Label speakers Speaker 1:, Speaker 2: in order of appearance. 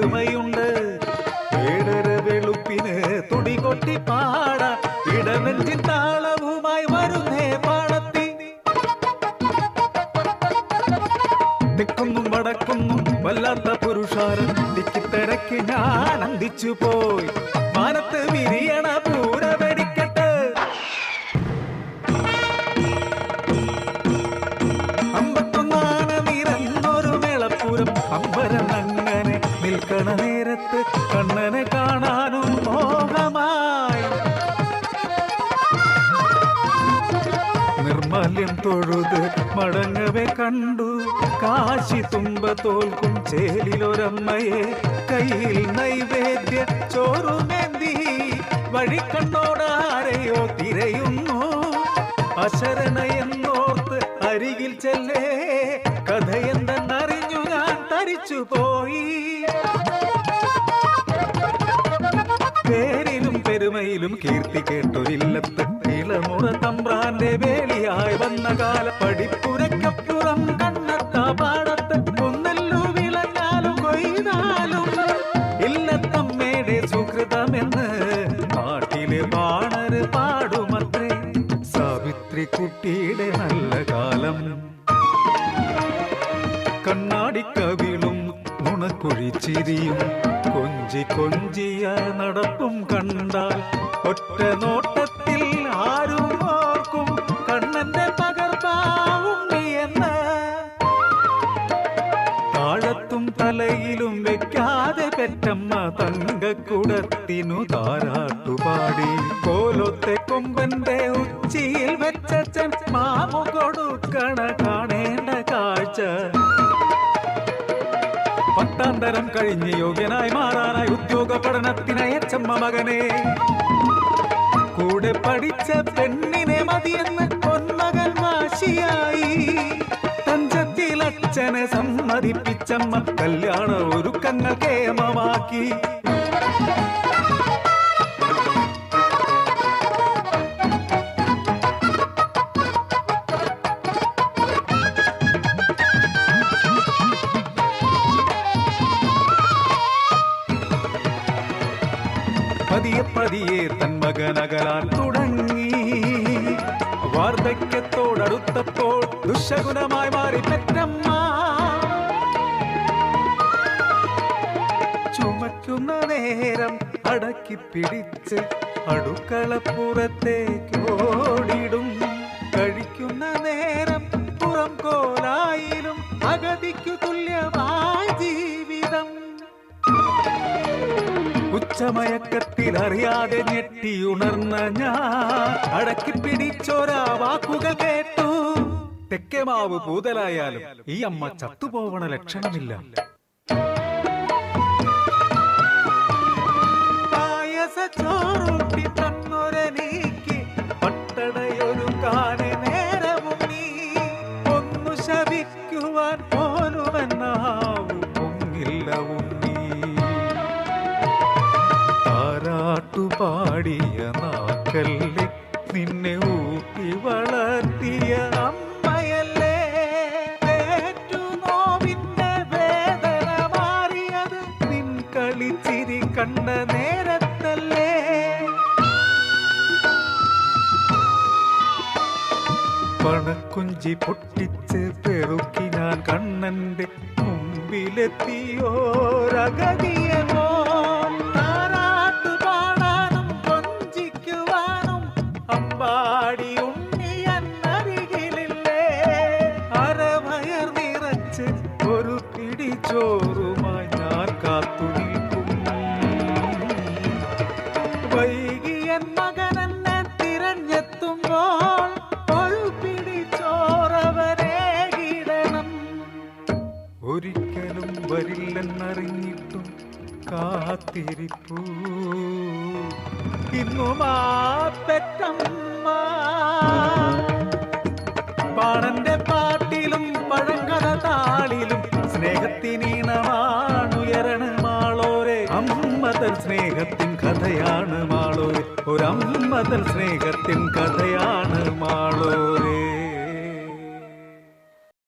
Speaker 1: പെരുമയുണ്ട് ഏഴര വെളുപ്പിന് തുടി കൊട്ടി പാട. ഇടനെഞ്ചിൻ താളവുമായി വരുന്നേ പാടത്തി. നിൽക്കുന്നു വടക്കുന്നു വല്ലാത്ത പുരുഷാരം. തിക്കിത്തിരക്ക് ഞാൻ അന്തിച്ചു പോയി. മാനത്ത് വിരിയണ പൂരവരിക്കട്ടെ അമ്പത്തൊന്നാനം ഇറങ്ങൊരു മേളപ്പൂരം. അമ്പരം അങ്ങനെ നിൽക്കണ നേരത്ത് കണ്ണനെ കാണാനും മോഹമായി. നിർമ്മല്യം തൊഴുത് മടങ്ങവേ കണ്ടു. കാശി തുമ്പ തോൽക്കും ചേലിലൊരമ്മയെ. കയ്യിൽ നൈവേദ്യ ചോറുമേന്തി വഴിക്കണ്ണോടാരെയോ തിരയുന്നു. അശരണയെന്നോർത്ത് അരികിൽ ചെല്ലേ. കഥയെന്തെന്നറിഞ്ഞു ഞാൻ തരിച്ചു പോയി പെരുമയിലും കീർത്തി കേട്ടൊരില്ലത്ത് ഇളമുറ തമ്പ്രാന്റെ വേലിയായി വന്ന കാല പടിപ്പുരക്കപ്പുറം കണ്ണത്ത പാടത്ത് ഒന്നല്ലു വിളഞ്ഞാലും കൊയ്താലും ഇല്ലത്തമ്മയുടെ സുഹൃതമെന്ന് നാട്ടിലെ ബാണര് പാടുമത്രേ. സാവിത്രി കുട്ടിയുടെ നല്ല കാലം. കണ്ണാടിക്കവിളും നുണക്കുഴിച്ചിരിയും കൊഞ്ചി കൊഞ്ചിയ നടപ്പും കണ്ടാൽ ഒറ്റ നോട്ടത്തിൽ ആരും ഓർക്കും കണ്ണന്റെ പകർപ്പാവും നീ എന്ന്. താഴത്തും തലയിലും വെക്കാതെ പെറ്റമ്മ തങ്കക്കുടത്തിനു താരാട്ടുപാടി. കോലത്തെ കൊമ്പന്റെ ഉച്ചിയിൽ വെച്ചൻ മാമു കൊടുക്കണ തരം കഴിഞ്ഞ് യോഗ്യനായി മാറാനായി ഉദ്യോഗ പഠനത്തിനയച്ചമ്മ മകനെ. കൂടെ പഠിച്ച പെണ്ണിനെ മതിയെന്ന് പൊന്മകൻ വാശിയായി. തഞ്ചത്തിൽ അച്ഛനെ സമ്മതിപ്പിച്ചമ്മ കല്യാണ ഒരുക്കങ്ങൾ കേമമാക്കി. പതിയെ പതിയെ തൻ മകനകലാൻ തുടങ്ങി. വാർദ്ധക്യത്തോടടുത്തപ്പോൾ ദുശകുലമായി മാറി പെറ്റമ്മ. ചുമക്കുന്ന നേരം അടക്കി പിടിച്ച് അടുക്കളപ്പുറത്തേക്ക് ഓടിടും ഉച്ചമയക്കത്തിൽ അറിയാതെ ഞെട്ടിയുണർന്ന ഞാൻ അടക്കി പിടിച്ചോരാ വാക്കുകൾ കേട്ടു. തെക്കേമാവ് പൂതലായാലും ഈ അമ്മ ചത്തുപോവണ ലക്ഷണമില്ല. പായസ താരാട്ടുപാടിയ നാക്കല്ലേ നിന്നെ ഊട്ടി വളർത്തിയ കണ്ട നേരത്തല്ലേ? പണക്കുഞ്ചി പൊട്ടിച്ച് പെറുക്കി കണ്ണന്റെ താരാട്ടു പിടി ചോറുമായി ഞാൻ കാത്തു നിൽക്കും വൈകിയൻ മകനെന്നെ തിരഞ്ഞെത്തുമ്പോൾ ഒരു ഒരിക്കലും വരില്ലെന്നറിഞ്ഞിട്ടും കാത്തിരിപ്പൂ. ഇന്നും പെറ്റമ്മ ഒരമ്മതൻ സ്നേഹത്തിൻ കഥയാണ് മാളൂര്. ഒരമ്മതൻ സ്നേഹത്തിൻ കഥയാണ് മാളൂരേ.